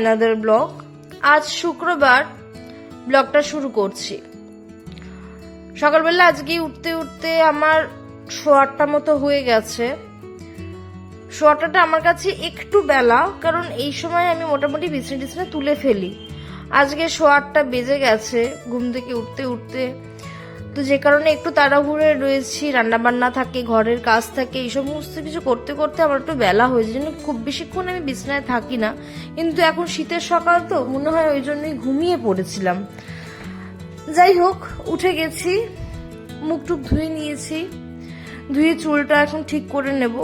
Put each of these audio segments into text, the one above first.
Another blog আজ শুক্রবার ব্লগটা শুরু করছি। সকালবেলা আজকে উঠতে উঠতে আমার শোয়ারটা মতো হয়ে গেছে। শোয়াটাটা আমার কাছে একটু বেলা, কারণ এই সময় আমি মোটামুটি বিছনা টিছনা তুলে ফেলি। আজকে শোয়ারটা বেজে গেছে, ঘুম থেকে উঠতে উঠতে। তো যে কারণে একটু তাড়াহুড়ে রয়েছি রান্না বান্না থাকে, ঘরের কাজ থাকে, এই সমস্ত কিছু করতে করতে আমার একটু বেলা হয়েছে জন্য খুব বেশিক্ষণ আমি বিছনায় থাকি না। কিন্তু এখন শীতের সকাল তো, মনে হয় ওই জন্যই ঘুমিয়ে পড়েছিলাম। যাই হোক, উঠে গেছি, মুখ টুক ধুয়ে নিয়েছি, ধুয়ে চুলটা এখন ঠিক করে নেব।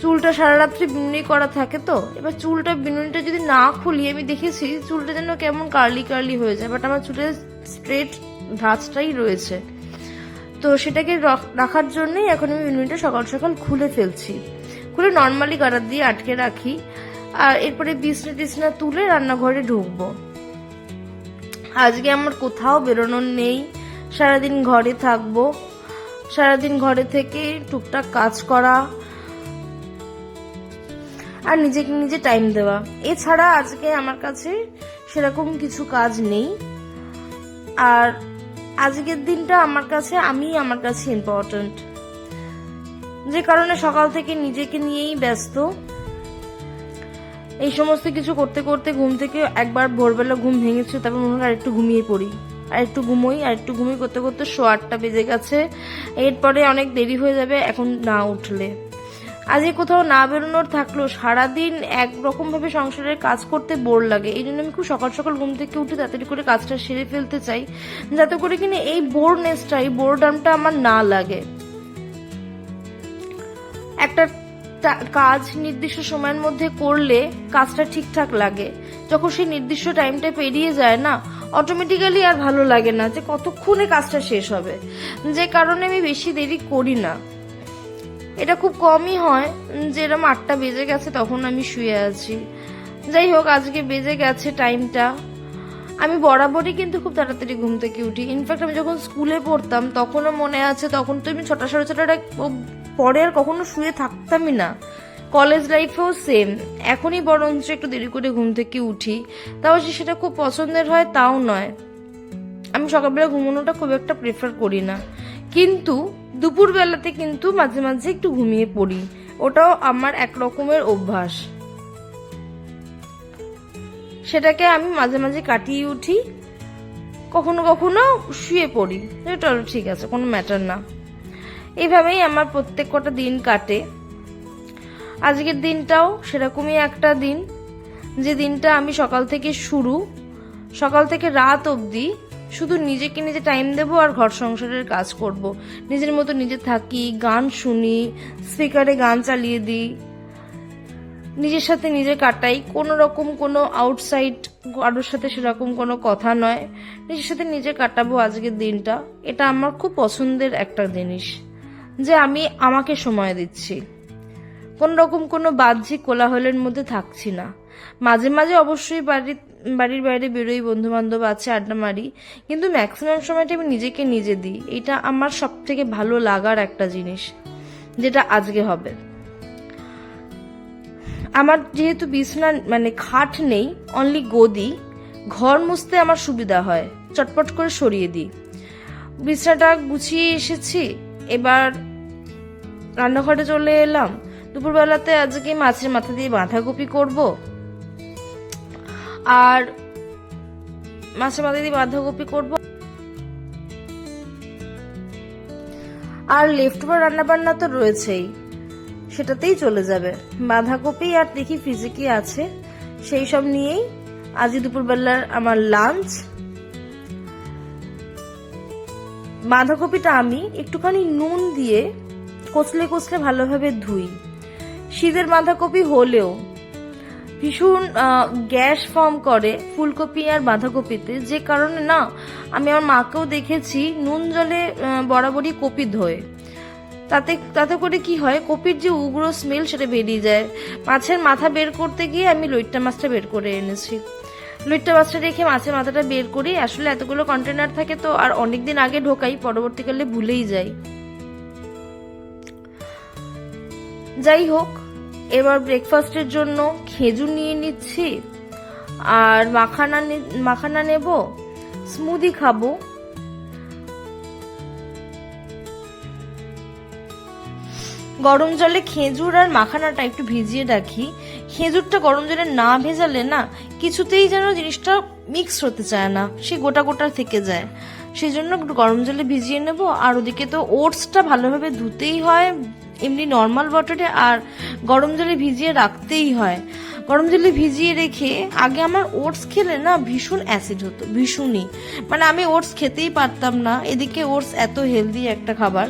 চুলটা সারা রাত্রি বিনুনি করা থাকে তো, এবার চুলটা বিনুনিটা যদি না খুলি, আমি দেখেছি চুলটা যেন কেমন কার্লি কার্লি হয়ে যায় বাট আমার চুলের স্ট্রেট ধাঁচটাই রয়েছে। তো সেটাকে রাখ- রাখার জন্যই এখন আমি বিনুনিটা সকাল সকাল খুলে ফেলছি। খুলে নর্মালি গাড়ার দিয়ে আটকে রাখি। আর এরপরে বিছনা টিছনা তুলে রান্নাঘরে ঢুকবো। আজকে আমার কোথাও বেরোনোর নেই। সারাদিন ঘরে থাকব। সারাদিন ঘরে থেকে টুকটাক কাজ করা। আর নিজেকে নিজে টাইম দেওয়া। এছাড়া আজকে আমার কাছে সেরকম কিছু কাজ নেই। আর আজকের দিনটা আমার কাছে আমি আমার কাছে ইম্পর্ট্যান্ট যে কারণে সকাল থেকে নিজেকে নিয়েই ব্যস্ত। এই সমস্ত কিছু করতে করতে ঘুম থেকে একবার ভোরবেলা ঘুম ভেঙেছে, তারপর মনে হলো আর একটু ঘুমিয়ে পড়ি। আর একটু ঘুমোই, আর একটু ঘুমিয়ে করতে করতে শো আটটা বেজে গেছে। এরপরে অনেক দেরি হয়ে যাবে, এখন না উঠলে। আজকে কোথাও না বেরোনোর থাকলেও সারাদিন একরকম ভাবে সংসারের কাজ করতে বোর লাগে। এই জন্য আমি খুব সকাল সকাল ঘুম থেকে উঠে তাড়াতাড়ি করে কাজটা সেরে ফেলতে চাই, যাতে করে কিনা এই বোরনেসটা, এই বোরডামটা আমার না লাগে। একটা কাজ নির্দিষ্ট সময়ের মধ্যে করলে কাজটা ঠিকঠাক লাগে। যখন সেই নির্দিষ্ট টাইমটা পেরিয়ে যায় না অটোমেটিক্যালি আর ভালো লাগে না যে কতক্ষণে কাজটা শেষ হবে। যে কারণে আমি বেশি দেরি করি না। এটা খুব কমই হয়। উম, যে এরকম আটটা বেজে গেছে তখন আমি শুয়ে আছি। যাই হোক আজকে বেজে গেছে টাইমটা আমি বরাবরই কিন্তু খুব তাড়াতাড়ি ঘুম থেকে উঠি। ইনফ্যাক্ট আমি যখন স্কুলে পড়তাম তখনও মনে আছে তখন তো আমি ছটা সাড়ে ছটাটা পরে আর কখনো শুয়ে থাকতামই না। কলেজ লাইফেও সেম এখনই বরঞ্চ একটু দেরি করে ঘুম থেকে উঠি। তাও যে সেটা খুব পছন্দের হয় তাও নয়। আমি সকালবেলা ঘুমানোটা খুব একটা প্রেফার করি না। কিন্তু দুপুরবেলাতে কিন্তু মাঝে মাঝে একটু ঘুমিয়ে পড়ি। ওটাও আমার এক রকমের অভ্যাস। সেটাকে আমি মাঝে মাঝে কাটিয়ে উঠি। কখনো কখনো শুয়ে পড়ি। এটা ঠিক আছে, কোনো ম্যাটার না। এইভাবেই আমার প্রত্যেক কটা দিন কাটে। আজকের দিনটাও সেরকমই একটা দিন। যে দিনটা আমি সকাল থেকে শুরু, সকাল থেকে রাত অবধি শুধু নিজেকে নিজে টাইম দেবো আর ঘর সংসারের কাজ করব। নিজের মতো নিজে থাকি, গান শুনি স্পিকারে গান চালিয়ে দিই। নিজের সাথে নিজে কাটাই, কোনো রকম কোনো আউটসাইড কারোর সাথে সেরকম কোনো কথা নয়। নিজের সাথে নিজে কাটাবো আজকের দিনটা। এটা আমার খুব পছন্দের একটা জিনিস, যে আমি আমাকে সময় দিচ্ছি। কোনো রকম কোনো বাহ্যিক কোলাহলের মধ্যে থাকছি না। মাঝে মাঝে অবশ্যই বাড়ির বাড়ির বাইরে বেরোই বন্ধু বান্ধব আছে, আড্ডা মারি। কিন্তু ম্যাক্সিমাম সময়টা আমি নিজেকে নিজে দিই। এটা আমার সব থেকে ভালো লাগার একটা জিনিস, যেটা আজকে হবে। আমার যেহেতু বিছনা মানে খাট নেই অনলি গদি, ঘর মুছতে আমার সুবিধা হয়। চটপট করে সরিয়ে দিই। বিছনাটা গুছিয়ে এসেছি, এবার রান্নাঘরে চলে এলাম। দুপুরবেলাতে আজকে মাছের মাথা দিয়ে বাঁধাকপি করব। আর মাছের মাথা দিয়ে বাঁধাকপি করব। আর লেফট ওভার রান্না বান্না তো রয়েছেই, সেটাতেই চলে যাবে। বাঁধাকপি আর দেখি ফ্রিজে কি আছে, সেই সব নিয়েই আজকে দুপুরবেলার আমার লাঞ্চ বাঁধাকপিটা আমি একটুখানি নুন দিয়ে কচলে কচলে ভালোভাবে ধুই। শীতের বাঁধাকপি হলেও ভীষণ গ্যাস ফর্ম করে ফুলকপি আর বাঁধাকপিতে। যে কারণে না, আমি আমার মাকেও দেখেছি নুন জলে বরাবরই কপি ধোয়। তাতে তাতে করে কি হয়, কপির যে উগ্র স্মেল সেটা বেরিয়ে যায়। মাছের মাথা বের করতে গিয়ে আমি লইট্টা মাছটা বের করে এনেছি। লইট্টা মাছটা রেখে মাছের মাথাটা বের করি। আসলে এতগুলো কন্টেনার থাকে তো, আর অনেকদিন আগে ঢোকাই, পরবর্তীকালে ভুলেই যাই। যাই হোক এবার ব্রেকফাস্টের জন্য খেজুর নিয়ে নিচ্ছি, আর মাখানা মাখানা নেব স্মুদি খাব। গরম জলে খেজুর আর মাখানাটা একটু ভিজিয়ে রাখি। খেজুরটা গরম জলে না ভেজালে না কিছুতেই যেন জিনিসটা মিক্স হতে চায় না, সে গোটা গোটা থেকে যায়। সেই জন্য একটু গরম জলে ভিজিয়ে নেব, আর ওদিকে তো ওটসটা ভালোভাবে ধুতেই হয় এমনি নর্মাল ওয়াটারে আর গরম জলে ভিজিয়ে রাখতেই হয়। গরম জলে ভিজিয়ে রেখে আগে আমার ওটস খেলে না ভীষণ অ্যাসিড হতো, ভীষণই। মানে আমি ওটস খেতেই পারতাম না। এদিকে ওটস এত হেলদি একটা খাবার।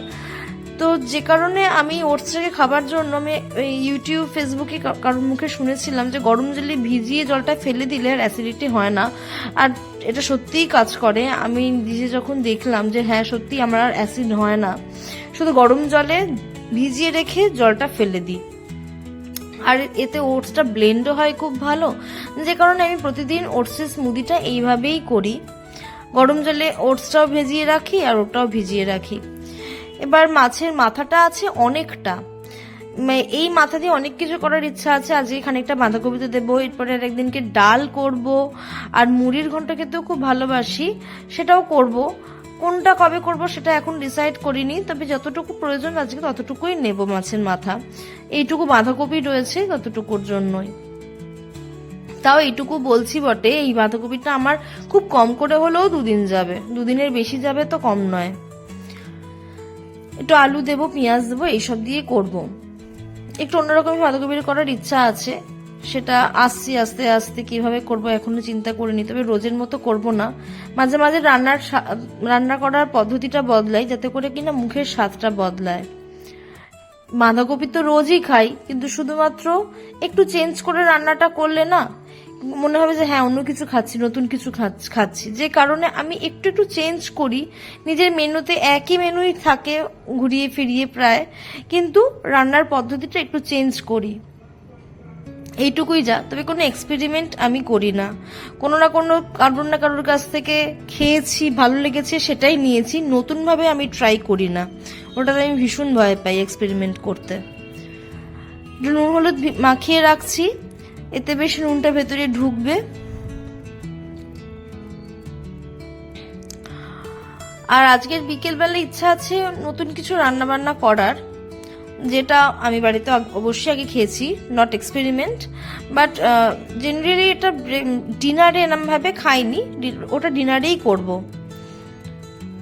তো যে কারণে আমি ওটসটাকে খাবার জন্য আমি ইউটিউব ফেসবুকে কারোর মুখে শুনেছিলাম যে গরম জলে ভিজিয়ে জলটা ফেলে দিলে আর অ্যাসিডিটি হয় না। আর এটা সত্যিই কাজ করে। আমি নিজে যখন দেখলাম যে হ্যাঁ সত্যি আমার আর অ্যাসিড হয় না। শুধু গরম জলে ভিজিয়ে রেখে জলটা ফেলে দিই। আর এতে ওটসটা ব্লেন্ডও হয় খুব ভালো। যে কারণে আমি প্রতিদিন ওটসের স্মুদিটা এইভাবেই করি। গরম জলে ওটসটাও ভিজিয়ে রাখি আর ওটাও ভিজিয়ে রাখি। এবার মাছের মাথাটা আছে অনেকটা। এই মাথা দিয়ে অনেক কিছু করার ইচ্ছা আছে। আজকে খানিকটা বাঁধাকপিতে দেবো, এরপরে আর একদিনকে ডাল করব। আর মুড়ির ঘন্ট খেতেও খুব ভালোবাসি, সেটাও করব। কোনটা কবে করব সেটা এখন ডিসাইড করিনি, তবে যতটুকু প্রয়োজন আজকে ততটুকুই নেব মাছের মাথা। এইটুকু বাঁধাকপি রয়েছে ততটুকুর জন্যই। তাও এইটুকু বলছি বটে, এই বাঁধাকপিটা আমার খুব কম করে হলেও দুদিন যাবে। দুদিনের বেশি যাবে তো কম নয়। একটু আলু দেবো, পেঁয়াজ দেবো, এইসব দিয়ে করব। একটু অন্যরকম বাঁধাকপির করার ইচ্ছা আছে। সেটা আসছি, আস্তে আস্তে কীভাবে করব এখনও চিন্তা করিনি, তবে রোজের মতো করব না। মাঝে মাঝে রান্নার রান্না করার পদ্ধতিটা বদলাই, যাতে করে কিনা মুখের স্বাদটা বদলায়। বাঁধাকপি তো রোজই খাই, কিন্তু শুধুমাত্র একটু চেঞ্জ করে রান্নাটা করলে না, মনে হবে যে হ্যাঁ অন্য কিছু খাচ্ছি, নতুন কিছু খাচ্ছি। যে কারণে আমি একটু একটু চেঞ্জ করি, নিজের মেনুতে একই মেনুই থাকে, ঘুরিয়ে ফিরিয়ে প্রায়, কিন্তু রান্নার পদ্ধতিটা একটু চেঞ্জ করি। এইটুকুই যা। তবে কোনো এক্সপেরিমেন্ট আমি করি না। কোনো না কোনো কারোর না কারোর কাছ থেকে খেয়েছি, ভালো লেগেছে, সেটাই নিয়েছি। নতুনভাবে আমি ট্রাই করি না। ওটাতে আমি ভীষণ ভয় পাই এক্সপেরিমেন্ট করতে। নুন হলুদ মাখিয়ে রাখছি। এতে বেশ নুনটা ভেতরে ঢুকবে। আর আজকের বিকেলবেলা ইচ্ছা আছে নতুন কিছু রান্না বান্না করার। যেটা আমি বাড়িতে অবশ্যই আগে খেয়েছি নট এক্সপেরিমেন্ট বাট জেনারেলি এটা ডিনারে এরমভাবে খাইনি ওটা ডিনারেই করব।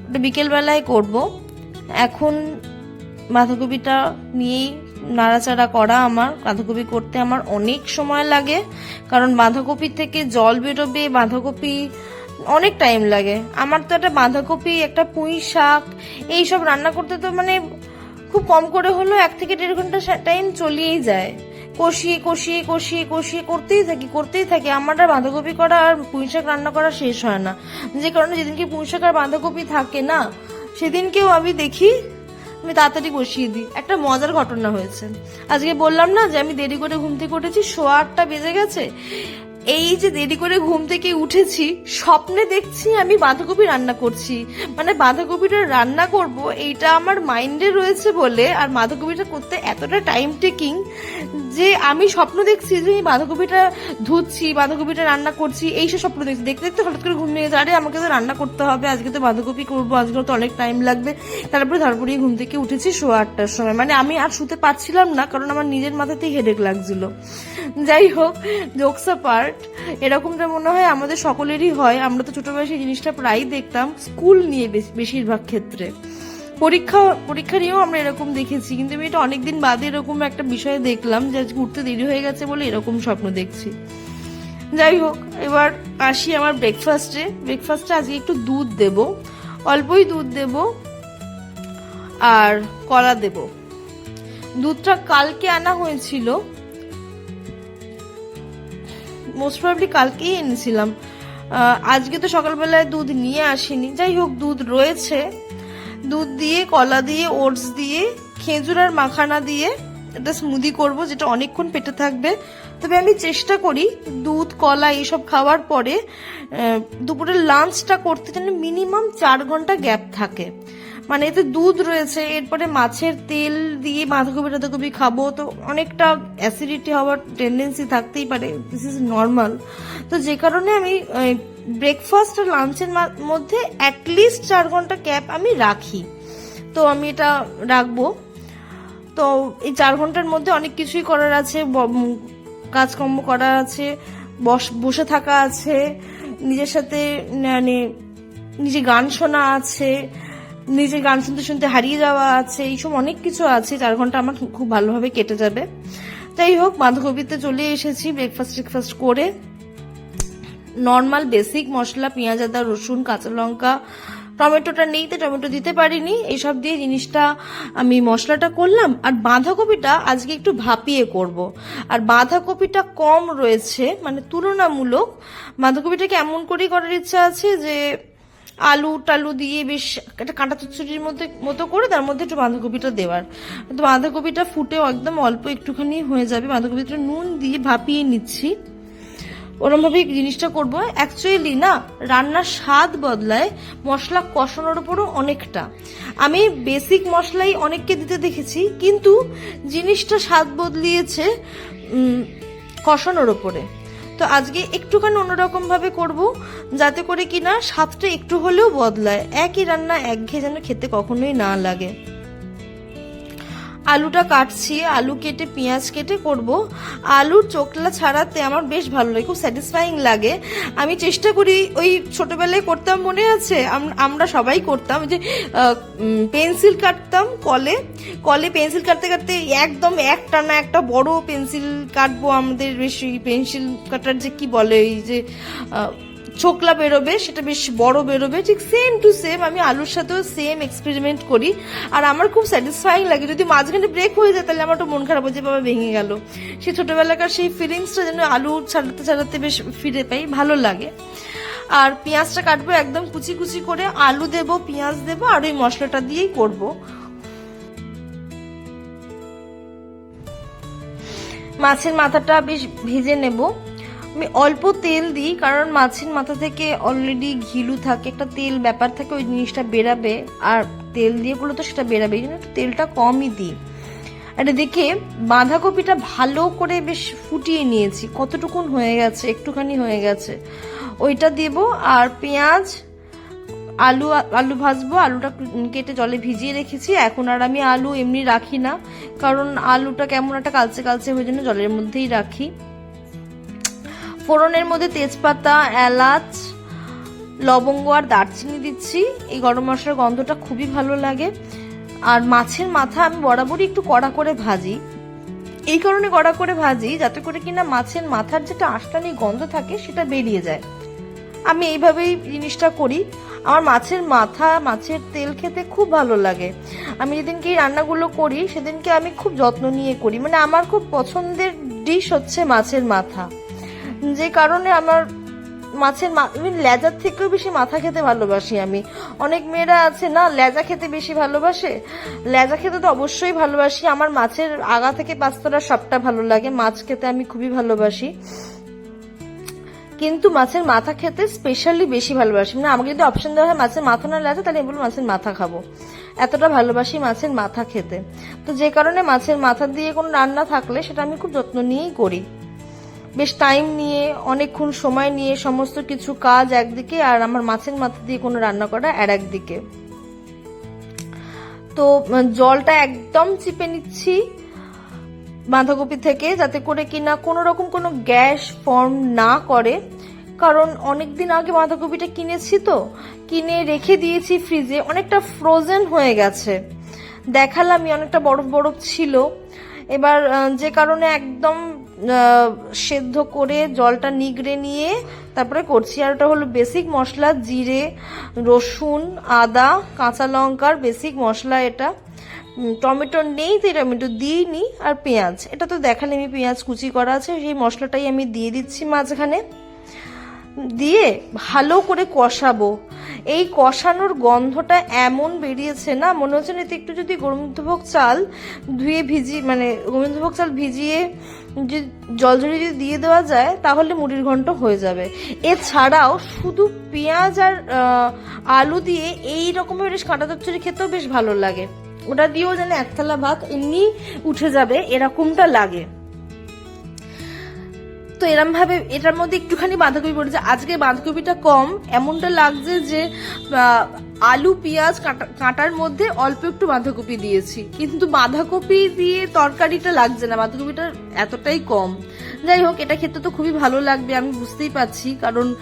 ওটা বিকেলবেলায় করব। এখন বাঁধাকপিটা নিয়েই নাড়াচাড়া করা আমার বাঁধাকপি করতে আমার অনেক সময় লাগে, কারণ বাঁধাকপি থেকে জল বেরোবে বাঁধাকপি অনেক টাইম লাগে। আমার তো একটা বাঁধাকপি একটা পুঁই শাক এইসব রান্না করতে তো মানে খুব কম করে হলেও এক থেকে দেড় ঘণ্টা টাইম চলিয়েই যায়। কষিয়ে কষিয়ে কষিয়ে কষিয়ে করতেই থাকি করতেই থাকি। আমার আর বাঁধাকপি করা আর পুঁই শাক রান্না করা শেষ হয় না। যে কারণে যেদিনকে পুঁই শাক আর বাঁধাকপি থাকে না, সেদিনকেও আমি দেখি, আমি তাড়াতাড়ি বসিয়ে দিই। একটা মজার ঘটনা হয়েছে। আজকে বললাম না যে আমি দেরি করে ঘুম থেকে উঠেছি, সোয়া আটটা বেজে গেছে। এই যে দেরি করে ঘুম থেকে উঠেছি, স্বপ্নে দেখছি আমি বাঁধাকপি রান্না করছি। মানে বাঁধাকপিটা রান্না করব, এইটা আমার মাইন্ডে রয়েছে বলে, আর বাঁধাকপিটা করতে এতটা টাইম টেকিং যে আমি স্বপ্ন দেখছি যে বাঁধাকপিটা ধুচ্ছি, বাঁধাকপিটা রান্না করছি, এইসব স্বপ্ন দেখছি। দেখতে দেখতে হঠাৎ করে ঘুমিয়ে গেছে আরে, আমাকে তো রান্না করতে হবে, আজকে তো বাঁধাকপি করব, আজকে তো অনেক টাইম লাগবে। তারপরে তারপরে ঘুম থেকে উঠেছি সোয়া আটটার সময়। মানে আমি আর শুতে পারছিলাম না, কারণ আমার নিজের মাথাতেই হেডেক লাগছিল। যাই হোক জোকস পার্ট এরকমটা মনে হয় আমাদের সকলেরই হয়। আমরা তো ছোট বয়সে জিনিসটা প্রায়ই দেখতাম, স্কুল নিয়ে বেশ- বেশিরভাগ ক্ষেত্রে। পরীক্ষা পরীক্ষা নিয়েও আমরা এরকম দেখেছি, কিন্তু আমি এটা অনেকদিন বাদে এরকম একটা বিষয়ে দেখলাম যে আজকে উঠতে দেরি হয়ে গেছে বলে এরকম স্বপ্ন দেখছি। যাই হোক, এবার আসি আমার ব্রেকফাস্টে ব্রেকফাস্টে আজকে একটু দুধ দেব, অল্পই দুধ দেব আর কলা দেব। দুধটা কালকে আনা হয়েছিল। মোস্ট প্রবলি কালকেই এনেছিলাম। আজকে তো সকালবেলায় দুধ নিয়ে আসিনি। যাই হোক, দুধ রয়েছে। দুধ দিয়ে, কলা দিয়ে, ওটস দিয়ে, খেজুর আর মাখানা দিয়ে একটা স্মুদি করব, যেটা অনেকক্ষণ পেটে থাকবে। তবে আমি চেষ্টা করি দুধ, কলা এইসব খাওয়ার পরে দুপুরের লাঞ্চটা করতে যেন মিনিমাম চার ঘণ্টা গ্যাপ থাকে। মানে এতে দুধ রয়েছে, এরপরে মাছের তেল দিয়ে বাঁধাকপি, টাধাকপি খাব, তো অনেকটা অ্যাসিডিটি হওয়ার টেন্ডেন্সি থাকতেই পারে দিস ইজ নর্মাল তো যে কারণে আমি ব্রেকফাস্ট আর লাঞ্চের মধ্যে অ্যাটলিস্ট চার ঘণ্টা ক্যাপ আমি রাখি। তো আমি এটা রাখব। তো এই চার ঘণ্টার মধ্যে অনেক কিছুই করার আছে কাজকর্ম করার আছে, বস বসে থাকা আছে, নিজের সাথে মানে নিজে গান শোনা আছে, নিজে গান শুনতে শুনতে হারিয়ে যাওয়া আছে, এইসব অনেক কিছু আছে, চার ঘণ্টা আমার খুব ভালোভাবে কেটে যাবে। যাই হোক, বাঁধাকপিতে চলে এসেছি ব্রেকফাস্ট ব্রেকফাস্ট করে। নর্মাল বেসিক মশলা, পেঁয়াজ, আদা, রসুন, কাঁচা লঙ্কা, টমেটোটা নেই তো, টমেটো দিতে পারিনি। এইসব দিয়ে জিনিসটা আমি মশলাটা করলাম। আর বাঁধাকপিটা আজকে একটু ভাপিয়ে করব। আর বাঁধাকপিটা কম রয়েছে মানে তুলনামূলক বাঁধাকপিটাকে এমন করেই করার ইচ্ছা আছে যে আলু টালু দিয়ে বেশ একটা কাঁটা চচ্চড়ির মধ্যে, মতো করে তার মধ্যে একটু বাঁধাকপিটা দেওয়ার। তো বাঁধাকপিটা ফুটেও একদম অল্প একটুখানি হয়ে যাবে। বাঁধাকপিটা নুন দিয়ে ভাপিয়ে নিচ্ছি। ওরমভাবে জিনিসটা করব। অ্যাকচুয়ালি না, রান্নার স্বাদ বদলায়, মশলা কষানোর উপরও অনেকটা। আমি বেসিক মশলাই অনেককে দিতে দেখেছি, কিন্তু জিনিসটা স্বাদ বদলিয়েছে কষানোর ওপরে তো আজকে একটুখানি অন্যরকম ভাবে করব, যাতে করে কিনা স্বাদটা একটু হলেও বদলায়। একই রান্না একঘেয়ে যেন খেতে কখনোই না লাগে। আলুটা কাটছি, আলু কেটে, পেঁয়াজ কেটে করব। আলুর চোখলা ছাড়াতে আমার বেশ ভালো লাগে, খুব স্যাটিসফাইং লাগে। আমি চেষ্টা করি, ওই ছোটোবেলায় করতাম মনে আছে? আমরা সবাই করতাম যে পেন্সিল কাটতাম কলে। কলে পেন্সিল কাটতে কাটতে একদম একটা না একটা বড় পেন্সিল কাটবো আমাদের, বেশি পেন্সিল কাটার যে কি বলে, এই যে ছোকলা বেরোবে, সেটা বেশ বড় বেরোবে, ঠিক সেম টু সেম আমি আলুর সাথেও সেম এক্সপেরিমেন্ট করি। আর আমার খুব স্যাটিসফাইং লাগে, যদি মাঝখানে ব্রেক হয়ে যায়, তাহলে আমার তো মন খারাপ হয়ে যায়, বাবা ভেঙে গেল। সেই ছোটবেলাকার সেই ফিলিংসটা যেন আলু ছাড়াতে ছাড়াতে বেশ ফিরে পাই, ভালো লাগে। আর পেঁয়াজটা কাটবো একদম কুচি কুচি করে, আলু দেবো, পেঁয়াজ দেবো, আর ওই মশলাটা দিয়েই করব। মাছের মাথাটা বেশ ভেজে নেব। আমি অল্প তেল দিই, কারণ মাছের মাথা থেকে অলরেডি ঘিলু থাকে, একটা তেল ব্যাপার থাকে, ওই জিনিসটা বেরাবে, আর তেল দিয়ে করলে তো সেটা বেরাবে এই তেলটা কমই দিই। আর এদিকে বাঁধাকপিটা ভালো করে বেশ ফুটিয়ে নিয়েছি, কতটুকুন হয়ে গেছে, একটুখানি হয়ে গেছে। ওইটা দেব, আর পেঁয়াজ, আলু আলু ভাজবো, আলুটা কেটে জলে ভিজিয়ে রেখেছি, এখন আর আমি আলু এমনি রাখি না, কারণ আলুটা কেমন একটা কালচে কালচে হয়ে জন্য জলের মধ্যেই রাখি। ফোড়নের মধ্যে তেজপাতা, এলাচ, লবঙ্গ আর দারচিনি দিচ্ছি। এই গরম মশলার গন্ধটা খুবই ভালো লাগে। আর মাছের মাথা আমি বরাবরই একটু কড়া করে ভাজি। এই কারণে কড়া করে ভাজি, যাতে করে কিনা মাছের মাথার যেটা আষ্টানি গন্ধ থাকে, সেটা বেরিয়ে যায়। আমি এইভাবেই জিনিসটা করি। আমার মাছের মাথা, মাছের তেল খেতে খুব ভালো লাগে। আমি যেদিনকে এই রান্নাগুলো করি, সেদিনকে আমি খুব যত্ন নিয়ে করি। মানে আমার খুব পছন্দের ডিশ হচ্ছে মাছের মাথা। যে কারণে আমার মাছের লেজার থেকেও বেশি মাথা খেতে ভালোবাসি আমি। অনেক মেয়েরা আছে না, লেজা খেতে বেশি ভালোবাসে। লেজা খেতে তো অবশ্যই ভালোবাসি। আমার মাছের আগা থেকে পাঁচতলা সবটা ভালো লাগে। মাছ খেতে আমি খুবই ভালোবাসি। কিন্তু মাছের মাথা খেতে স্পেশালি বেশি ভালোবাসি। মানে আমাকে যদি অপশন দেওয়া হয় মাছের মাথা না লাগে তাহলে বলব মাছের মাথা খাব। এতটা ভালোবাসি মাছের মাথা খেতে। তো যে কারণে মাছের মাথা দিয়ে কোনো রান্না থাকলে সেটা আমি খুব যত্ন নিয়েই করি। বেশ টাইম নিয়ে, অনেকক্ষণ সময় নিয়ে সমস্ত কিছু কাজ একদিকে আর আমার মাছের মাথা দিয়ে কোনো রান্না করা আর একদিকে। তো, জলটা একদম চিপে নিচ্ছি বাঁধাকপি থেকে যাতে করে কিনা কোনো রকম কোনো গ্যাস ফর্ম না করে। কারণ অনেক দিন আগে বাঁধাকপিটা কিনেছি তো, কিনে রেখে দিয়েছি ফ্রিজে অনেকটা ফ্রোজেন হয়ে গেছে। দেখালামই, অনেকটা বরফ বরফ ছিল। এবার যে কারণে একদম সেদ্ধ করে জলটা নিগড়ে নিয়ে তারপরে করছি। আর ওটা হলো বেসিক মশলা, জিরে, রসুন, আদা, কাঁচা লঙ্কার বেসিক মশলা এটা। টমেটো নেই তো টমেটো দিইনি। আর পেঁয়াজ, এটা তো দেখালে আমি পেঁয়াজ কুচি করা আছে, সেই মশলাটাই আমি দিয়ে দিচ্ছি মাঝখানে। দিয়ে ভালো করে কষাবো। এই কষানোর গন্ধটা এমন বেরিয়েছে না, মনে হচ্ছে না একটু যদি গোবিন্দভোগ চাল ধুয়ে ভিজিয়ে মানে গোবিন্দভোগ চাল ভিজিয়ে যদি জল ঝরিয়ে যদি দিয়ে দেওয়া যায়, তাহলে মুড়ির ঘন্ট হয়ে যাবে। এছাড়াও শুধু পেঁয়াজ আর আলু দিয়ে এই রকমের বেশ কাঁটা চচ্চড়ি খেতেও বেশ ভালো লাগে। ওটা দিয়েও যেন এক থালা ভাত এমনি উঠে যাবে, এরকমটা লাগে। তো এরম ভাবে এটার মধ্যে একটুখানি বাঁধাকপি পড়েছে। আজকে বাঁধাকপিটা কম, এমনটা লাগছে যে আলু, পেঁয়াজ, কাটা- কাঁটার মধ্যে অল্প একটু বাঁধাকপি দিয়েছি। কিন্তু বাঁধাকপি দিয়ে তরকারিটা লাগছে না। বাঁধাকপিটা এতটাই কম। যাই হোক, এটা খেতে তো খুবই ভালো লাগবে, আমি বুঝতেই পারছি। কারণ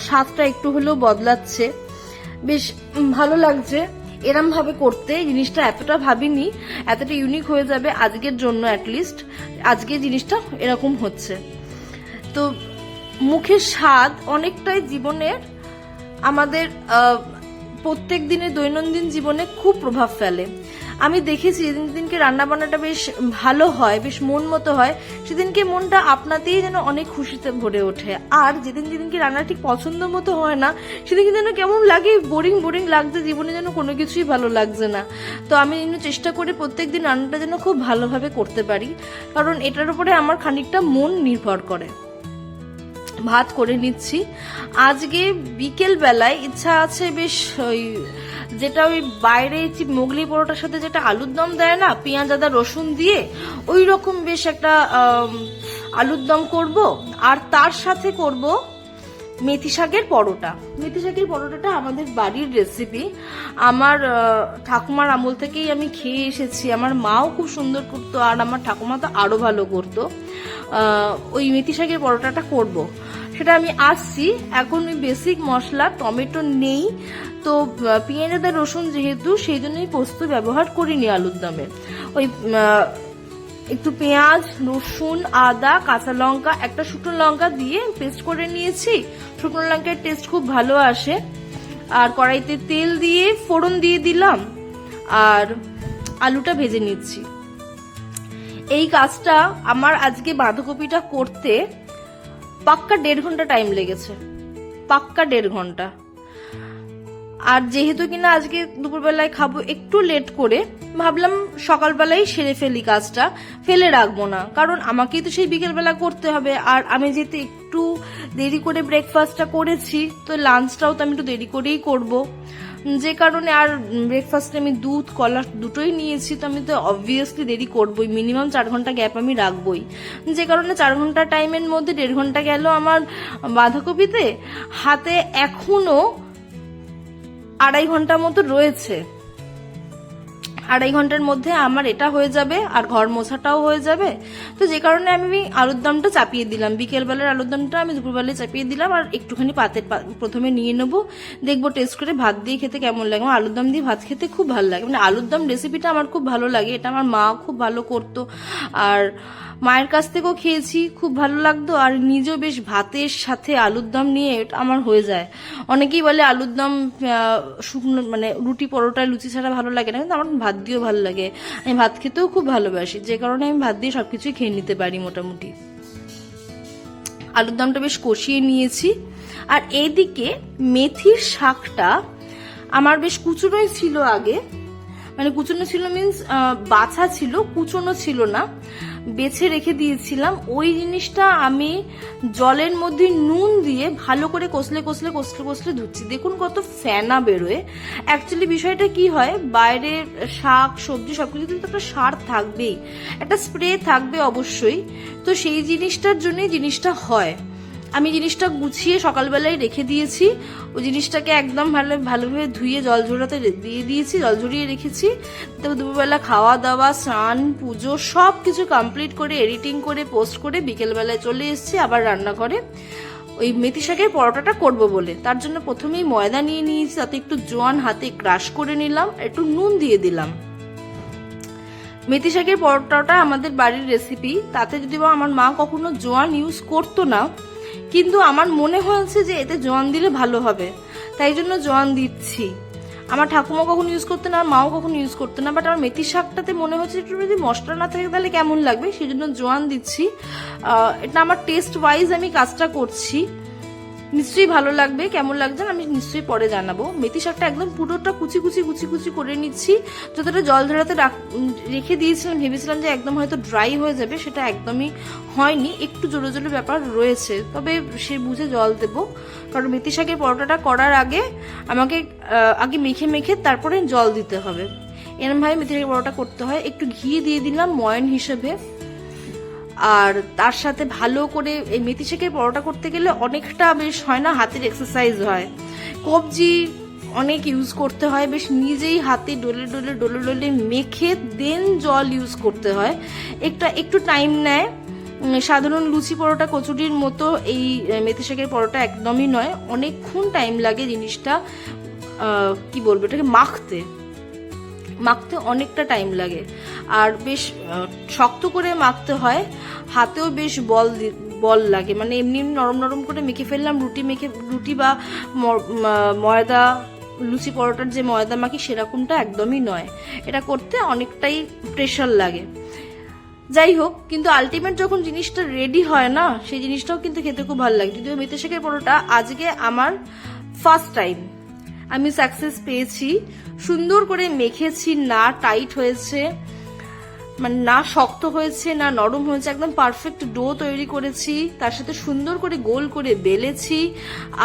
স্বাদটা একটু হলেও বদলাচ্ছে। বেশ ভালো লাগছে। এরম ভাবে করতে জিনিসটা এতটা ভাবিনি, এতটা ইউনিক হয়ে যাবে আজকের জন্য অ্যাটলিস্ট আজকে জিনিসটা এরকম হচ্ছে। তো মুখের স্বাদ অনেকটাই জীবনের আমাদের প্রত্যেক দিনের দৈনন্দিন জীবনে খুব প্রভাব ফেলে। আমি দেখেছি যেদিন দিনকে রান্না বান্নাটা বেশ ভালো হয়, বেশ মন মতো হয়, সেদিনকে মনটা আপনাতেই যেন অনেক খুশিতে ভরে ওঠে। আর যেদিন যেদিনকে রান্না ঠিক পছন্দ মতো হয় না, সেদিনকে যেন কেমন লাগে বোরিং বোরিং লাগছে, জীবনে যেন কোনো কিছুই ভালো লাগছে না। তো আমি চেষ্টা করি প্রত্যেক দিন রান্নাটা যেন খুব ভালোভাবে করতে পারি, কারণ এটার উপরে আমার খানিকটা মন নির্ভর করে। ভাত করে নিচ্ছি। আজকে বিকেল বেলায় ইচ্ছা আছে বেশ ওই যেটা ওই বাইরে মোগলি পরোটার সাথে যেটা আলুর দম দেয় না, পেঁয়াজ, আদা, রসুন দিয়ে ওই রকম বেশ একটা আলুর দম করব। আর তার সাথে করব মেথি শাকের পরোটা। মেথি শাকের পরোটাটা আমাদের বাড়ির রেসিপি আমার ঠাকুমার আমল থেকেই আমি খেয়ে এসেছি। আমার মাও খুব সুন্দর করতো আর আমার ঠাকুমা তো আরও ভালো করতো। ওই মেথি শাকের পরোটাটা করব। সেটা আমি আসছি। এখন ওই বেসিক মশলা, টমেটো নেই। তো পেঁয়াজ আদা রসুন যেহেতু, সেই জন্যই পোস্ত ব্যবহার করিনি আলুর দমে। ওই একটু পেঁয়াজ, রসুন, আদা, কাঁচা লঙ্কা, একটা শুকনো লঙ্কা দিয়ে পেস্ট করে নিয়েছি। শুকনো লঙ্কার টেস্ট খুব ভালো আসে। আর কড়াইতে তেল দিয়ে ফোড়ন দিয়ে দিলাম। আর আলুটা ভেজে নিচ্ছি। এই কাজটা আমার আজকে বাঁধাকপিটা করতে পাক্কা দেড় ঘণ্টা টাইম লেগেছে। পাক্কা দেড় ঘণ্টা। আর যেহেতু কিনা আজকে দুপুরবেলায় খাব একটু লেট করে, ভাবলাম সকালবেলায় সেরে ফেলি কাজটা, ফেলে রাখব না। কারণ আমাকেই তো সেই বিকেলবেলা করতে হবে। আর আমি যেহেতু একটু দেরি করে ব্রেকফাস্টটা করেছি, তো লাঞ্চটাও তো আমি একটু দেরি করেই করব। যে কারণে আর ব্রেকফাস্টে আমি দুধ, কলা দুটোই নিয়েছি, তো আমি তো অবভিয়াসলি দেরি করবই। মিনিমাম চার ঘণ্টা গ্যাপ আমি রাখবই। যে কারণে চার ঘণ্টা টাইমের মধ্যে দেড় ঘণ্টা গেল আমার বাঁধাকপিতে। হাতে এখনও আড়াই ঘণ্টা মতো রয়েছে। আড়াই ঘণ্টার মধ্যে আমার এটা হয়ে যাবে আর ঘর মোছাটাও হয়ে যাবে। তো যে কারণে আমি আলুর দমটা চাপিয়ে দিলাম। বিকেলবেলার আলুর দমটা আমি দুপুরবেলায় চাপিয়ে দিলাম আর একটুখানি পাতের প্রথমে নিয়ে নেব। দেখব টেস্ট করে ভাত দিয়ে খেতে কেমন লাগে। আমার আলুর দম দিয়ে ভাত খেতে খুব ভালো লাগে। মানে আলুর দম রেসিপিটা আমার খুব ভালো লাগে। এটা আমার মা খুব ভালো করতো। আর মায়ের কাছ থেকেও খেয়েছি, খুব ভালো লাগতো। আর নিজেও বেশ ভাতের সাথে আলুর দম নিয়ে আমার হয়ে যায়। অনেকেই বলে আলুর দম শুকনো মানে রুটি পরোটা, লুচি ছাড়া ভালো লাগে না, কিন্তু আমার ভাত দিয়েও ভালো লাগে। আমি ভাত খেতেও খুব ভালোবাসি, যে কারণে আমি ভাত দিয়ে সবকিছুই খেয়ে নিতে পারি মোটামুটি। আলুর দমটা বেশ কষিয়ে নিয়েছি। আর এইদিকে মেথির শাকটা আমার বেশ কুচুনোই ছিল আগে। মানে কুচনো ছিল মিন্স বাছা ছিল, কুচনো ছিল না। বেছে রেখে দিয়েছিলাম, ওই জিনিসটা আমি জলের মধ্যে নুন দিয়ে ভালো করে কষলে কষলে কষলে কষলে ধুচ্ছি। দেখুন কত ফেনা বেরোয়। অ্যাকচুয়ালি বিষয়টা কি হয় বাইরের শাক, সবজি সব কিছু কিন্তু একটা সার থাকবেই। একটা স্প্রে থাকবে অবশ্যই। তো সেই জিনিসটার জন্যই জিনিসটা হয়। আমি জিনিসটা গুছিয়ে সকালবেলায় রেখে দিয়েছি। ওই জিনিসটাকে একদম ভালো, ভালোভাবে ধুয়ে জল ঝরাতে দিয়ে দিয়েছি, জল ঝরিয়ে রেখেছি। তো দুপুরবেলা খাওয়া দাওয়া স্নান, পুজো সব কিছু কমপ্লিট করে এডিটিং করে পোস্ট করে বিকেলবেলায় চলে এসেছি আবার রান্নাঘরে। ওই মেথি শাকের পরোটাটা করব বলে। তার জন্য প্রথমেই ময়দা নিয়ে নিয়েছি, তাতে একটু জোয়ান হাতে ক্রাশ করে নিলাম, একটু নুন দিয়ে দিলাম। মেথি শাকের পরোটাটা আমাদের বাড়ির রেসিপি তাতে যদি বা আমার মা কখনো জোয়ান ইউজ করতো না কিন্তু আমার মনে হয়েছে যে এতে জোয়ান দিলে ভালো হবে। তাই জন্য জোয়ান দিচ্ছি। আমার ঠাকুমা কখন ইউজ করতো না মাও কখনো ইউজ করতো না বাট আমার মেথি শাকটাতে মনে হচ্ছে একটু যদি মশলা না থাকে তাহলে কেমন লাগবে? সেই জন্য জোয়ান দিচ্ছি। এটা আমার টেস্ট ওয়াইজ আমি কাজটা করছি। নিশ্চয়ই ভালো লাগবে, কেমন লাগছে আমি নিশ্চয়ই পরে জানাব। মেথি শাকটা একদম পুরোটা কুচি কুচি কুচি কুচি করে নিচ্ছি। যতটা জল ধরাতে রাখ- দিয়েছিলাম, ভেবেছিলাম যে একদম হয়তো ড্রাই হয়ে যাবে, সেটা একদমই হয়নি। একটু জোরে জোরে ব্যাপার রয়েছে, তবে সে বুঝে জল দেব। কারণ মেথি শাকের পরোটাটা করার আগে আমাকে আগে মেখে মেখে তারপরে জল দিতে হবে। এরমভাবে মেথি শাকের পরোটা করতে হয়। একটু ঘি দিয়ে দিলাম ময়ন হিসেবে। আর তার সাথে ভালো করে এই মেথি শেকের পরোটা করতে গেলে অনেকটা বেশ হয় না, হাতের এক্সারসাইজ হয়। কবজি অনেক ইউজ করতে হয়, বেশ নিজেই হাতে ডলে ডলে ডলে ডলে মেখে দেন জল ইউজ করতে হয়। একটা, একটু টাইম নেয়। সাধারণ লুচি পরোটা, কচুরির মতো এই মেথি শাকের পরোটা একদমই নয়। অনেকক্ষণ টাইম লাগে জিনিসটা কি বলব এটাকে, মাখতে। মাখতে অনেকটা টাইম লাগে। আর বেশ শক্ত করে মাখতে হয়, হাতেও বেশ বল বল লাগে। মানে এমনি নরম নরম করে মেখে ফেললাম, রুটি মেখে, রুটি বা ময়দা, লুচি পরোটার যে ময়দা মাখি সেরকমটা একদমই নয়। এটা করতে অনেকটাই প্রেশার লাগে। যাই হোক, কিন্তু আলটিমেট যখন জিনিসটা রেডি হয় না, সেই জিনিসটাও কিন্তু খেতে খুব ভালো লাগে। যদিও মেথি শাকের পরোটা আজকে আমার ফার্স্ট টাইম আমি সাকসেস পেয়েছি। সুন্দর করে মেখেছি, না টাইট হয়েছে মানে না শক্ত হয়েছে, না নরম হয়েছে, একদম পারফেক্ট ডো তৈরি করেছি, তার সাথে সুন্দর করে গোল করে বেলেছি,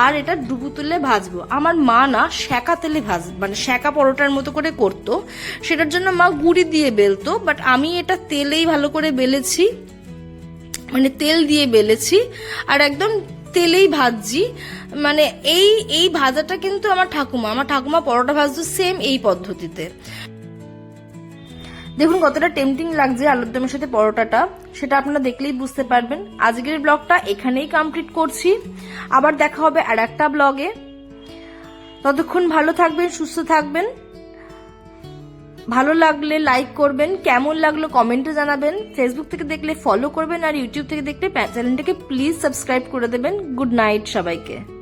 আর এটা ডুবু তুলে ভাজবো। আমার মা না শ্যাকা তেলে ভাজ মানে শ্যাকা পরোটার মতো করে করতো, সেটার জন্য মা গুড়ি দিয়ে বেলতো বাট আমি এটা তেলেই ভালো করে বেলেছি মানে তেল দিয়ে বেলেছি, আর একদম তেলেই ভাজছি। মানে এই এই ভাজাটা কিন্তু আমার ঠাকুমা আমার ঠাকুমা পরোটা ভাজতো সেম এই পদ্ধতিতে। দেখুন কতটা টেম্পটিং লাগছে আলুর দমের সাথে পরোটাটা, সেটা আপনারা দেখলেই বুঝতে পারবেন। আজকের ব্লগটা এখানেই কমপ্লিট করছি। আবার দেখা হবে আর একটা ব্লগে ততক্ষণ ভালো থাকবেন, সুস্থ থাকবেন। ভালো লাগলে লাইক করবেন, কেমন লাগল কমেন্টে জানাবেন। ফেসবুক থেকে দেখলে ফলো করবেন আর ইউটিউব থেকে দেখলে চ্যানেলটাকে প্লিজ সাবস্ক্রাইব করে দেবেন। গুড নাইট সবাইকে।